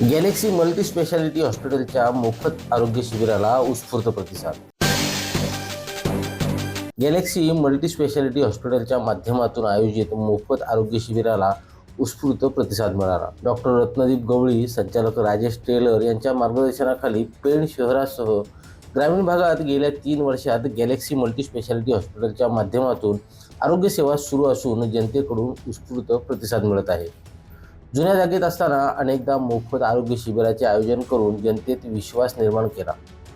Galaxy multi speciality हॉस्पिटलच्या मोफत आरोग्य शिबिराला उत्स्फूर्त प्रतिसाद. गॅलेक्सी मल्टी स्पेशालिटी हॉस्पिटलच्या माध्यमातून आयोजित मोफत आरोग्य शिबिराला उत्स्फूर्त प्रतिसाद मिळाला. डॉक्टर रत्नदीप गवळी संचालक राजेश टेलर यांच्या मार्गदर्शनाखाली पेण शहरासह ग्रामीण भागात गेल्या तीन वर्षात गॅलेक्सी मल्टी स्पेशालिटी हॉस्पिटलच्या माध्यमातून आरोग्यसेवा सुरू असून जनतेकडून उत्स्फूर्त प्रतिसाद मिळत आहे. जुन्या जागेत असताना अनेकदा मोफत आरोग्य शिबिराचे आयोजन करून जनतेत विश्वास निर्माण केला.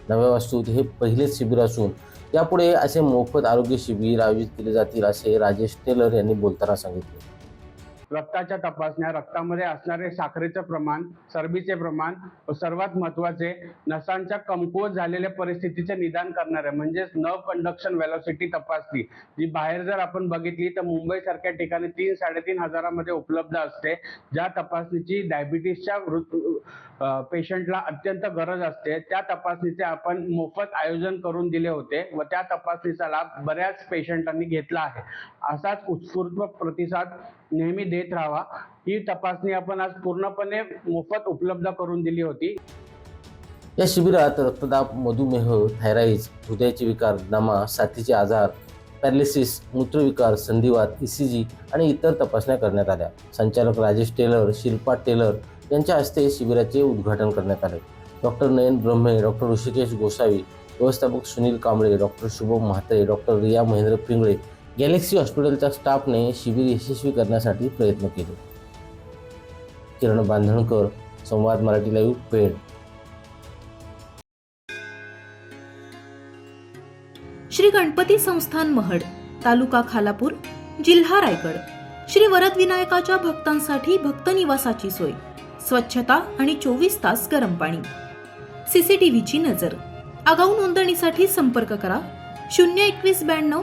नव्या वास्तूत हे पहिलेच शिबिर असून यापुढे असे मोफत आरोग्य शिबिर आयोजित केले जातील असे राजेश टेलर यांनी बोलताना सांगितले. रक्ताच्या तपासण्या रक्तामध्ये असणारे साखरेचे प्रमाण चरबीचे प्रमाण व सर्वात महत्त्वाचे नसांच्या कमकुवत झालेल्या परिस्थितीचे निदान करणारे म्हणजेच न कंडक्शन वेलॉसिटी तपासणी. जी बाहेर जर आपण बघितली तर मुंबई सारख्या ठिकाणी तीन साडेतीन हजारामध्ये उपलब्ध असते. ज्या तपासणीची डायबिटीसच्या पेशंटला अत्यंत गरज असते त्या तपासणीचे आपण मोफत आयोजन करून दिले होते व त्या तपासणीचा लाभ बऱ्याच पेशंटांनी घेतला आहे. असाच उत्स्फूर्त प्रतिसाद नेहमी देत राहावा. ही तपासणी आपण आज पूर्णपणे मोफत उपलब्ध करून दिली होती. या शिबिरात रक्तदाब मधुमेह थायराईज हृदयाचे विकार दमा साथीचे आजार पॅरालिसिस मूत्रविकार संधिवात ईसीजी आणि इतर तपासण्या करण्यात आल्या. संचालक राजेश टेलर शिल्पा टेलर यांच्या हस्ते शिबिराचे उद्घाटन करण्यात आले. डॉक्टर नयन ब्रह्मे डॉक्टर ऋषिकेश गोसावी व्यवस्थापक Sunil Kamble doctor Shubham Mhatre doctor Riya Mahendra Pingale Galaxy हॉस्पिटलच्या स्टाफने शिबिर यशस्वी करण्यासाठी प्रयत्न केले. किरण बांधणकर संवाद मराठी लाईव्ह पेड. श्री गणपती संस्थान महड तालुका खालापूर जिल्हा रायगड. श्री वरद विनायकाच्या भक्तांसाठी भक्त निवासाची सोय स्वच्छता आणि चोवीस तास गरम पाणी. सीसीटीव्हीची नजर. आगाऊ नोंदणीसाठी संपर्क करा शून्य एकवीस ब्याण्णव